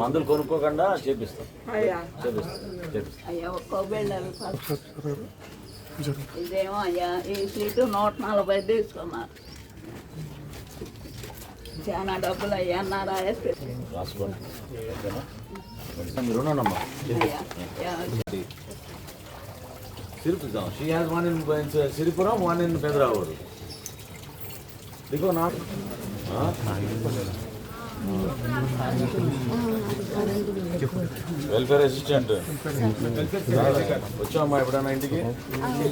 మందులు కొనుక్కోకుండా చేపిస్తాం. ఇదేమో అయ్యా ఈ సీటు నూట నలభై తీసుకున్నారు చాలా డబ్బులు అయ్యా అన్నారా రాసుకోండి. ఓకేనా మీరు ఉన్నానమ్మా అయ్యా yeah. సిరిపుదాం she has one in Siripuram one in Pedaravuru దిగో not welfare assistant వచ్చామమ్మా ఎప్పుడన్నా ఇంటికి?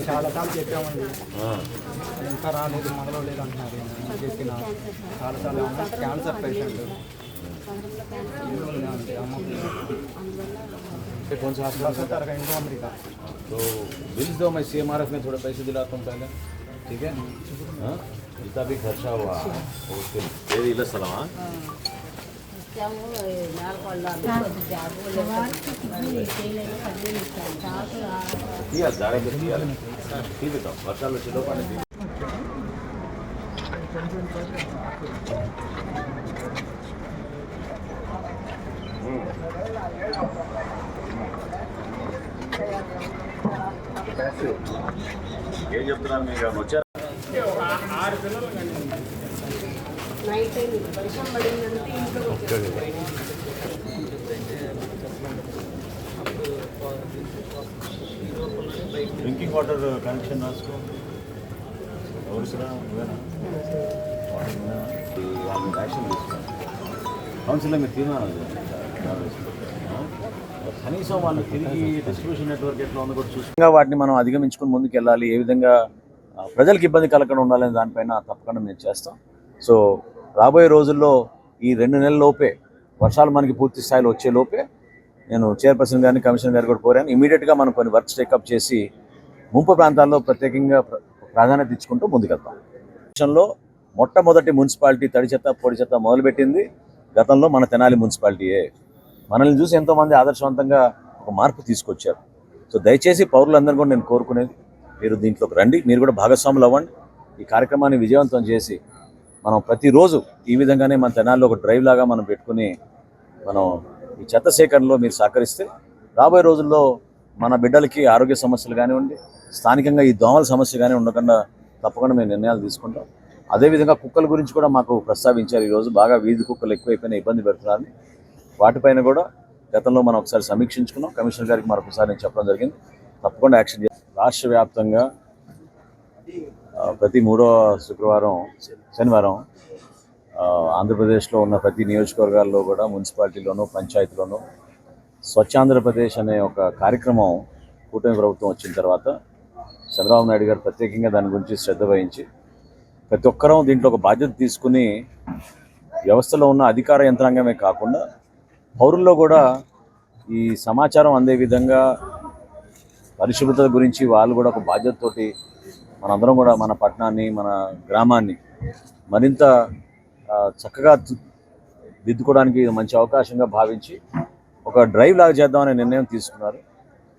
చాలా సార్లు చెప్పామండి. ఇంకా రాలేదు మొదలలేదు అంటున్నారు. చెప్పిన చాలా క్యాన్సర్ పేషెంట్ అమ్మకి कौन सा हॉस्पिटल इंडो अमेरिका? तो बिल दो मैं सीएमआरएफ में थोड़े पैसे दिलाता हूँ पहले। ठीक है? हाँ? जितना भी खर्चा हुआ उसके तेरी इला सलाम। हाँ? दिया जाड़े में दिया ठीक है ఏం చెప్తున్నాను మీరు వచ్చారు? ఆరు పిల్లలు డ్రింకింగ్ వాటర్ కనెక్షన్ రాసుకో. ఎవరు నువ్వేనా? వాటర్ తీసుకో కౌన్సిల్ మీరు తీర్మానాలు కనీసం వాళ్ళు తిరిగి డిస్ట్రిబ్యూషన్ నెట్వర్క్ ఎట్లా ఉందో కూడా చూసుకుంటే వాటిని మనం అధిగమించుకుని ముందుకు వెళ్ళాలి ఏ విధంగా ప్రజలకు ఇబ్బంది కలగకుండా ఉండాలనే దానిపైన తప్పకుండా మేము చేస్తాం. సో రాబోయే రోజుల్లో ఈ రెండు నెలల లోపే వర్షాలు మనకి పూర్తి స్థాయిలో వచ్చే లోపే నేను చైర్పర్సన్ గారిని కమిషనర్ గారు కూడా కోరాను. ఇమీడియట్గా మనం కొన్ని వర్క్స్ టేకప్ చేసి ముంపు ప్రాంతాల్లో ప్రత్యేకంగా ప్ర- ప్రాధాన్యత ఇచ్చుకుంటూ ముందుకెళ్తాం. విషయంలో మొట్టమొదటి మున్సిపాలిటీ తడి చెత్త పొడి చెత్త మొదలుపెట్టింది గతంలో మన తెనాలి మున్సిపాలిటీయే. మనల్ని చూసి ఎంతోమంది ఆదర్శవంతంగా ఒక మార్పు తీసుకొచ్చారు. సో దయచేసి పౌరులందరూ కూడా నేను కోరుకునేది మీరు దీంట్లోకి రండి మీరు కూడా భాగస్వాములు అవ్వండి. ఈ కార్యక్రమాన్ని విజయవంతం చేసి మనం ప్రతిరోజు ఈ విధంగానే మన తెనాల్లో ఒక డ్రైవ్ లాగా మనం పెట్టుకుని మనం ఈ చెత్త సేకరణలో మీరు సహకరిస్తే రాబోయే రోజుల్లో మన బిడ్డలకి ఆరోగ్య సమస్యలు కానివ్వండి స్థానికంగా ఈ దోమల సమస్య కానీ ఉండకుండా తప్పకుండా మేము నిర్ణయాలు తీసుకుంటాం. అదేవిధంగా కుక్కల గురించి కూడా మాకు ప్రస్తావించారు. ఈరోజు బాగా వీధి కుక్కలు ఎక్కువైపోయినా ఇబ్బంది పెడుతున్నారని వాటిపైన కూడా గతంలో మనం ఒకసారి సమీక్షించుకున్నాం. కమిషనర్ గారికి మరొకసారి నేను చెప్పడం జరిగింది. తప్పకుండా యాక్షన్ రాష్ట్ర వ్యాప్తంగా ప్రతి మూడో శుక్రవారం శనివారం ఆంధ్రప్రదేశ్లో ఉన్న ప్రతి నియోజకవర్గాల్లో కూడా మున్సిపాలిటీలోనూ పంచాయతీలోనూ స్వచ్ఛాంధ్రప్రదేశ్ అనే ఒక కార్యక్రమం కూటమి ప్రభుత్వం వచ్చిన తర్వాత చంద్రబాబు నాయుడు గారు ప్రత్యేకంగా దాని గురించి శ్రద్ధ వహించి ప్రతి ఒక్కరూ దీంట్లో ఒక బాధ్యత తీసుకుని వ్యవస్థలో ఉన్న అధికార యంత్రాంగమే కాకుండా పౌరుల్లో కూడా ఈ సమాచారం అందే విధంగా పరిశుభ్రత గురించి వాళ్ళు కూడా ఒక బాధ్యతతోటి మనందరం కూడా మన పట్టణాన్ని మన గ్రామాన్ని మరింత చక్కగా దిద్దుకోవడానికి మంచి అవకాశంగా భావించి ఒక డ్రైవ్ లాగా చేద్దామనే నిర్ణయం తీసుకున్నారు.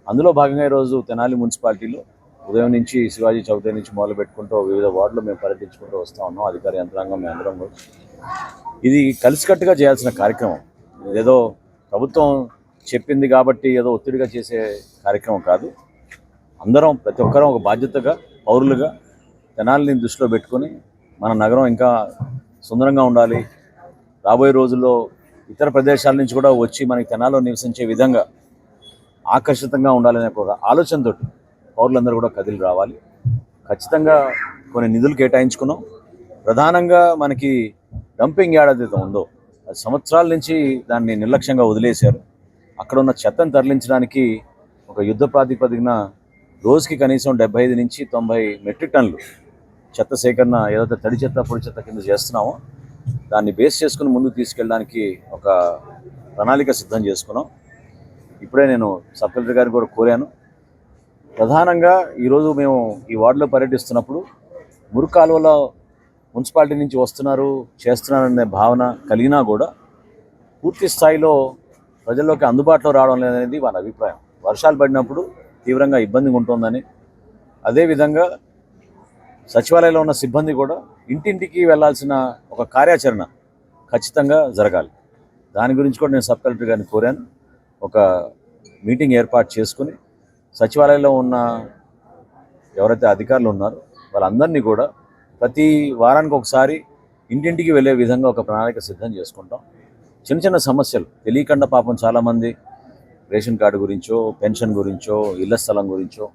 అందులో భాగంగా ఈరోజు తెనాలి మున్సిపాలిటీలో ఉదయం నుంచి శివాజీ చౌతి నుంచి మొదలు పెట్టుకుంటూ వివిధ వార్డులు మేము పర్యటించుకుంటూ వస్తూ ఉన్నాం. అధికార యంత్రాంగం మేము అందరం కూడా ఇది కలిసికట్టుగా చేయాల్సిన కార్యక్రమం. ఏదో ప్రభుత్వం చెప్పింది కాబట్టి ఏదో ఒత్తిడిగా చేసే కార్యక్రమం కాదు. అందరం ప్రతి ఒక్కరం ఒక బాధ్యతగా పౌరులుగా జనాల్ని దృష్టిలో పెట్టుకొని మన నగరం ఇంకా సుందరంగా ఉండాలి. రాబోయే రోజుల్లో ఇతర ప్రదేశాల నుంచి కూడా వచ్చి మనకి తెనాల్లో నివసించే విధంగా ఆకర్షితంగా ఉండాలనే ఒక ఆలోచనతో పౌరులందరూ కూడా కదిలి రావాలి. ఖచ్చితంగా కొన్ని నిధులు కేటాయించుకున్నాం. ప్రధానంగా మనకి డంపింగ్ యార్డ్ ఏదైతే ఉందో సంవత్సరాల నుంచి దాన్ని నిర్లక్ష్యంగా వదిలేశారు. అక్కడ ఉన్న చెత్తను తరలించడానికి ఒక యుద్ధ ప్రాతిపదికన రోజుకి కనీసం డెబ్బై ఐదు నుంచి తొంభై మెట్రిక్ టన్నులు చెత్త సేకరణ ఏదైతే తడి చెత్త పొడి చెత్త కింద చేస్తున్నామో దాన్ని బేస్ చేసుకుని ముందుకు తీసుకెళ్ళడానికి ఒక ప్రణాళిక సిద్ధం చేసుకున్నాం. ఇప్పుడే నేను సబ్ కలెక్టర్ గారిని కూడా కోరాను. ప్రధానంగా ఈరోజు మేము ఈ వార్డులో పర్యటిస్తున్నప్పుడు మురుకాలువలో మున్సిపాలిటీ నుంచి వస్తున్నారు చేస్తున్నారు అనే భావన కలిగినా కూడా పూర్తి స్థాయిలో ప్రజల్లోకి అందుబాటులో రావడం లేదనేది వాళ్ళ అభిప్రాయం. వర్షాలు పడినప్పుడు తీవ్రంగా ఇబ్బందిగా ఉంటుందని అదేవిధంగా సచివాలయంలో ఉన్న సిబ్బంది కూడా ఇంటింటికి వెళ్ళాల్సిన ఒక కార్యాచరణ ఖచ్చితంగా జరగాలి. దాని గురించి కూడా నేను సబ్ కలెక్టర్ గారిని కోరాను. ఒక మీటింగ్ ఏర్పాటు చేసుకుని సచివాలయంలో ఉన్న ఎవరైతే అధికారులు ఉన్నారో వాళ్ళందరినీ కూడా ప్రతి వారానికి ఒకసారి ఇంటింటికి వెళ్ళే విధంగా ఒక ప్రణాళిక సిద్ధం చేసుకుంటాం. చిన్న చిన్న సమస్యలు తెలియకుండా పాపం చాలామంది రేషన్ కార్డు గురించో పెన్షన్ గురించో ఇళ్ళ స్థలం గురించో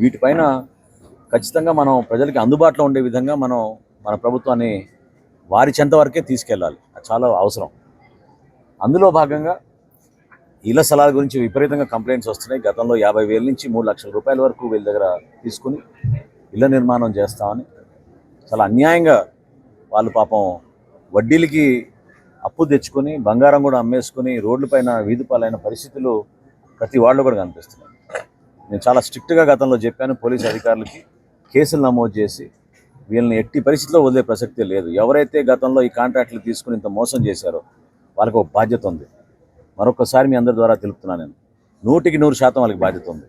వీటిపైన ఖచ్చితంగా మనం ప్రజలకి అందుబాటులో ఉండే విధంగా మనం మన ప్రభుత్వాన్ని వారి చెంత వరకే తీసుకెళ్ళాలి. అది చాలా అవసరం. అందులో భాగంగా ఇళ్ళ స్థలాల గురించి విపరీతంగా కంప్లైంట్స్ వస్తున్నాయి. గతంలో యాభై వేల నుంచి మూడు లక్షల రూపాయల వరకు వీళ్ళ దగ్గర తీసుకుని ఇళ్ళ నిర్మాణం చేస్తామని చాలా అన్యాయంగా వాళ్ళు పాపం వడ్డీలకి అప్పు తెచ్చుకొని బంగారం కూడా అమ్మేసుకొని రోడ్లపైన వీధి పాలైన పరిస్థితులు ప్రతి వాళ్ళు కూడా కనిపిస్తున్నాయి. నేను చాలా స్ట్రిక్ట్గా గతంలో చెప్పాను పోలీస్ అధికారులకి కేసులు నమోదు చేసి వీళ్ళని ఎట్టి పరిస్థితిలో వదిలే ప్రసక్తే లేదు. ఎవరైతే గతంలో ఈ కాంట్రాక్ట్లు తీసుకుని ఇంత మోసం చేశారో వాళ్ళకి ఒక బాధ్యత ఉంది. మరొకసారి మీ అందరి ద్వారా తెలుపుతున్నాను నేను. నూటికి నూరు శాతం వాళ్ళకి బాధ్యత ఉంది.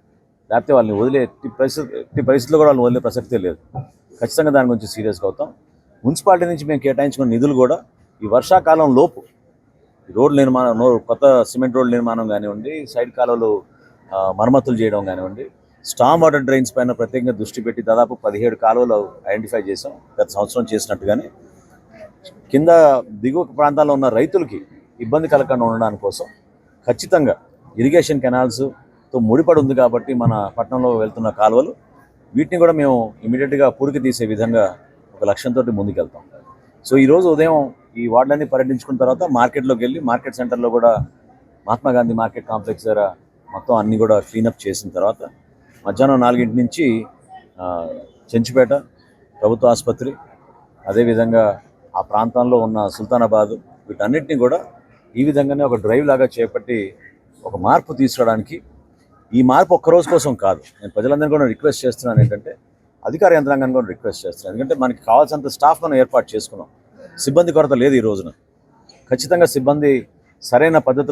లేకపోతే వాళ్ళని వదిలే ఎట్టి పరిస్థితి ఎట్టి పరిస్థితుల్లో కూడా వాళ్ళని వదిలే ప్రసక్తే లేదు. ఖచ్చితంగా దాని గురించి సీరియస్గా అవుతాం. మున్సిపాలిటీ నుంచి మేము కేటాయించుకున్న నిధులు కూడా ఈ వర్షాకాలం లోపు రోడ్ల నిర్మాణం కొత్త సిమెంట్ రోడ్ల నిర్మాణం కానివ్వండి సైడ్ కాలువలు మరమ్మతులు చేయడం కానివ్వండి స్టామ్ వాటర్ డ్రైన్స్ పైన ప్రత్యేకంగా దృష్టి పెట్టి దాదాపు పదిహేడు కాలువలు ఐడెంటిఫై చేసాం గత సంవత్సరం చేసినట్టుగానే. కింద దిగువ ప్రాంతాల్లో ఉన్న రైతులకి ఇబ్బంది కలగకుండా ఉండడానికి కోసం ఖచ్చితంగా ఇరిగేషన్ కెనాల్స్తో ముడిపడి ఉంది కాబట్టి మన పట్టణంలో వెళ్తున్న కాలువలు వీటిని కూడా మేము ఇమీడియట్గా పూరికి తీసే విధంగా ఒక లక్ష్యంతో ముందుకెళ్తాం. సో ఈరోజు ఉదయం ఈ వార్డులన్నీ పర్యటించుకున్న తర్వాత మార్కెట్లోకి వెళ్ళి మార్కెట్ సెంటర్లో కూడా మహాత్మా గాంధీ మార్కెట్ కాంప్లెక్స్ దగ్గర మొత్తం అన్నీ కూడా క్లీనప్ చేసిన తర్వాత మధ్యాహ్నం నాలుగింటి నుంచి ఆ, చెంచుపేట ప్రభుత్వ ఆసుపత్రి అదేవిధంగా ఆ ప్రాంతంలో ఉన్న సుల్తానాబాద్ వీటన్నిటిని కూడా ఈ విధంగానే ఒక డ్రైవ్ లాగా చేపట్టి ఒక మార్పు తీసుకురావడానికి ఈ మార్పు ఒక్క రోజు కోసం కాదు. నేను ప్రజలందరినీ కూడా రిక్వెస్ట్ చేస్తున్నాను ఏంటంటే అధికార యంత్రాంగాన్ని కూడా రిక్వెస్ట్ చేస్తున్నాను. ఎందుకంటే మనకి కావాల్సినంత స్టాఫ్ మనం ఏర్పాటు చేసుకున్నాం. సిబ్బంది కొరత లేదు ఈ రోజున. ఖచ్చితంగా సిబ్బంది సరైన పద్ధతిలో